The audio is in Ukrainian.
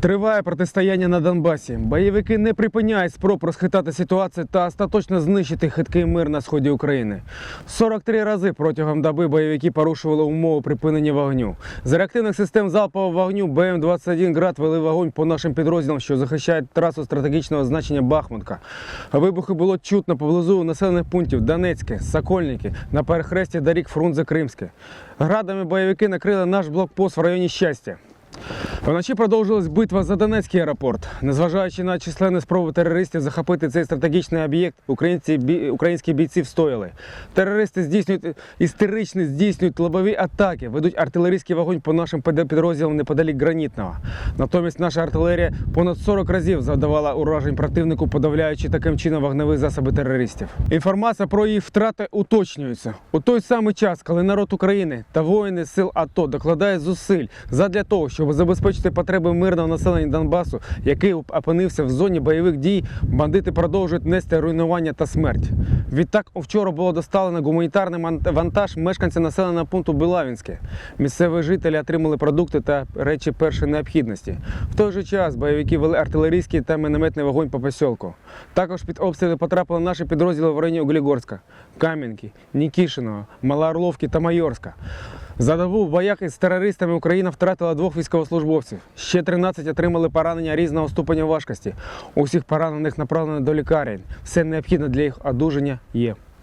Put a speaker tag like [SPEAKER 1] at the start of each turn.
[SPEAKER 1] Триває протистояння на Донбасі. Бойовики не припиняють спроб розхитати ситуацію та остаточно знищити хиткий мир на сході України. 43 рази протягом доби бойовики порушували умови припинення вогню. З реактивних систем залпового вогню БМ-21 «Град» вели вогонь по нашим підрозділам, що захищають трасу стратегічного значення Бахмутка. Вибухи було чутно поблизу населених пунктів Донецьке, Сокольники, на перехресті доріг Фрунзе-Кримське. Градами бойовики накрили наш блокпост в районі щастя. Вночі продовжилась битва за Донецький аеропорт. Незважаючи на численні спроби терористів захопити цей стратегічний об'єкт, українці, бі, українські бійці встояли. Терористи здійснюють істерично здійснюють лобові атаки, ведуть артилерійський вогонь по нашим під- підрозділам неподалік Гранітного. Натомість наша артилерія понад 40 разів завдавала уражень противнику, подавляючи таким чином вогневі засоби терористів. Інформація про їх втрати уточнюється. У той самий час, коли народ України та воїни сил АТО докладають зусиль задля того, щоб забезпечити потреби мирного населення Донбасу, який опинився в зоні бойових дій, бандити продовжують нести руйнування та смерть. Відтак вчора було доставлено гуманітарний вантаж мешканця населеного пункту Белавінське. Місцеві жителі отримали продукти та речі першої необхідності. В той же час бойовики вели артилерійський та мінометний вогонь по посілку. Також під обстріли потрапили наші підрозділи в районі Углігорська, Кам'янки, Нікішиного, Малоорловки та Майорська. За добу в боях із терористами Україна втратила двох військовослужбовців. Ще 13 отримали поранення різного ступеня важкості. Усіх поранених направлено до лікарень. Все необхідне для їх одужання є.